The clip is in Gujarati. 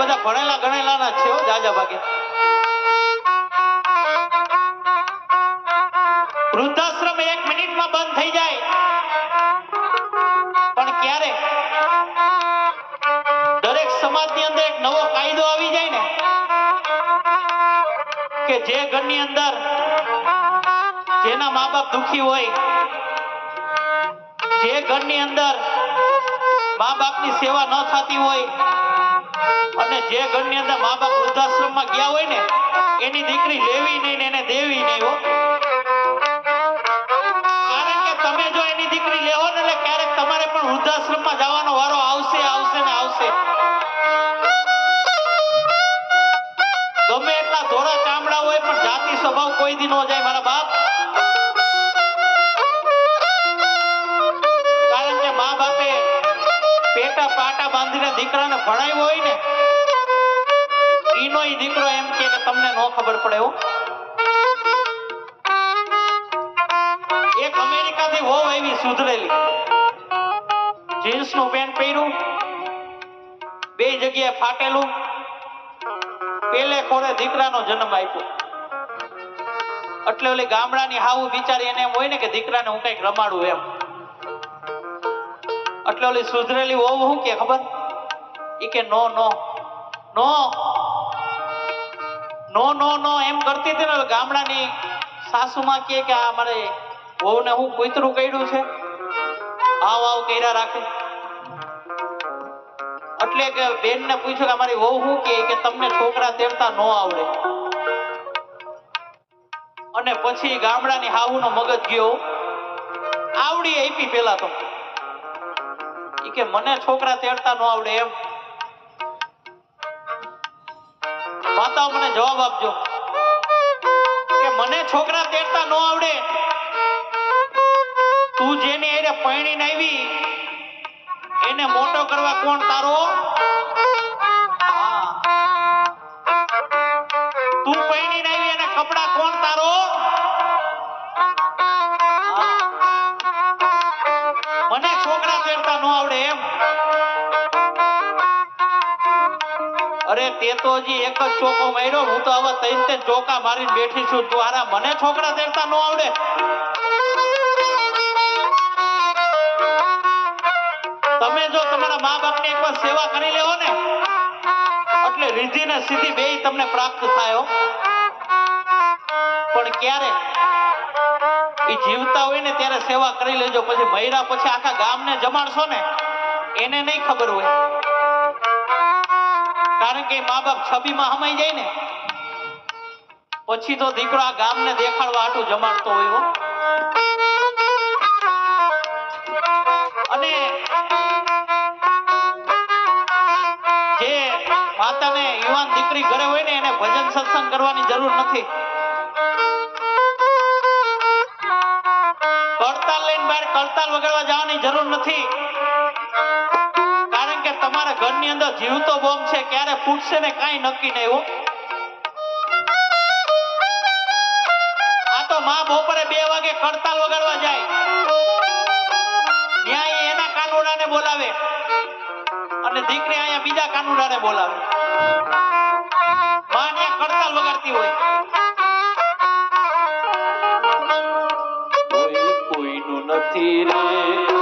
બધા ભણેલા ગણેલા ના છે જાજા ભાગે. વૃદ્ધાશ્રમ એક મિનિટમાં બંધ થઈ જાય. પણ ક્યારે? દરેક સમાજની અંદર એક નવો કાયદો આવી જાય ને, કે જે ઘરની અંદર જેના મા બાપ દુખી હોય, જે ઘરની અંદર મા બાપની સેવા ન થતી હોય અને જે ઘરની અંદર મા બાપ વૃદ્ધાશ્રમમાં ગયા હોય ને, એની દીકરી લેવી નહીં એને દેવી નહીં હો. કારણ ને ગમે એટલા ધોળા ચામડા હોય પણ જાતિ સ્વભાવ કોઈ દી ન જાય મારા બાપ. કારણ કે મા બાપે પેટા પાટા બાંધીને દીકરાને ભણાવ્યો હોય ને ઈનો દીકરો એમ કે તમને નો ખબર પડે એવું એક અમેરિકાથી હોવ એવી સુધરેલી. જીન્સનું પેન્ટ પહેર્યું. બે જગ્યાએ ફાટેલું. પેલે ખોરે દીકરાનો જન્મ આપ્યો. એટલે ઓલી ગામડાની હાવું બિચારી એને એમ હોય ને કે દીકરાને હું કંઈક રમાડું એમ. એટલે ઓલી સુધરેલી હોવ શું કે ખબર? એ કે નો નો નો. નો નો નો, એમ કરતી હતી ને ગામડાની સાસુમાં કહે કે આ મારે વહુને હું કૂતરું કર્યું છે. આવ આવ, કર્યા રાખે. એટલે કે બેન ને પૂછ્યું કે અમારી વહુ શું કે તમને છોકરા તેડતા નો આવડે. અને પછી ગામડાની હાવુનો મગજ ગયો. આવડી આપી પેલા તો. કે મને છોકરા તેડતા નો આવડે એમ. માતાઓ મને જવાબ આપજો. કે મને છોકરા તેડતા નો આવડે. તું જેને એને પરણીને આવી, એને મોટો કરવા કોણ તારો? અરે તે તો હજી એક જ ચોકો માર્યો હું તો હવે ત્રણ ત્રણ ચોકા મારીને બેઠી છું. તું મને છોકરા તેડતા ન આવડે. તમે જો તમારા મા બાપની એકવાર સેવા કરી લેવો ને, એટલે રીધિ ને સીધી બે તમને પ્રાપ્ત થાય પણ ક્યારે? એ જીવતા હોય ને ત્યારે સેવા કરી લેજો. પછી મૈરા પછી આખા ગામને જમાડશો ને, એને નહીં ખબર હોય. કારણ કે મા બાપ છબીમાં હમાઈ જાય ને, પછી તો દીકરો આ ગામને દેખાડવા આટું જમાડતો હોય અને જે માતાને યુવાન દીકરી ઘરે હોય ને, એને ભજન સત્સંગ કરવાની જરૂર નથી. કડતાલ લઈને બહાર કડતાલ વગાડવા જવાની જરૂર નથી. તમારા ઘરની અંદર જીવતો બોમ્બ છે, ક્યારે ફૂટશે ને કાંઈ નક્કી નહીં હો. તો માં બપોરે બે વાગે કડતાલ વગાડવા જાય. ઈ એના કાનુડાને બોલાવે. અને દીકરી અહીંયા બીજા કાનુડાને બોલાવે. માં ત્યાં કડતાલ વગાડતી હોય. કોઈ કોઈનું નથી રે.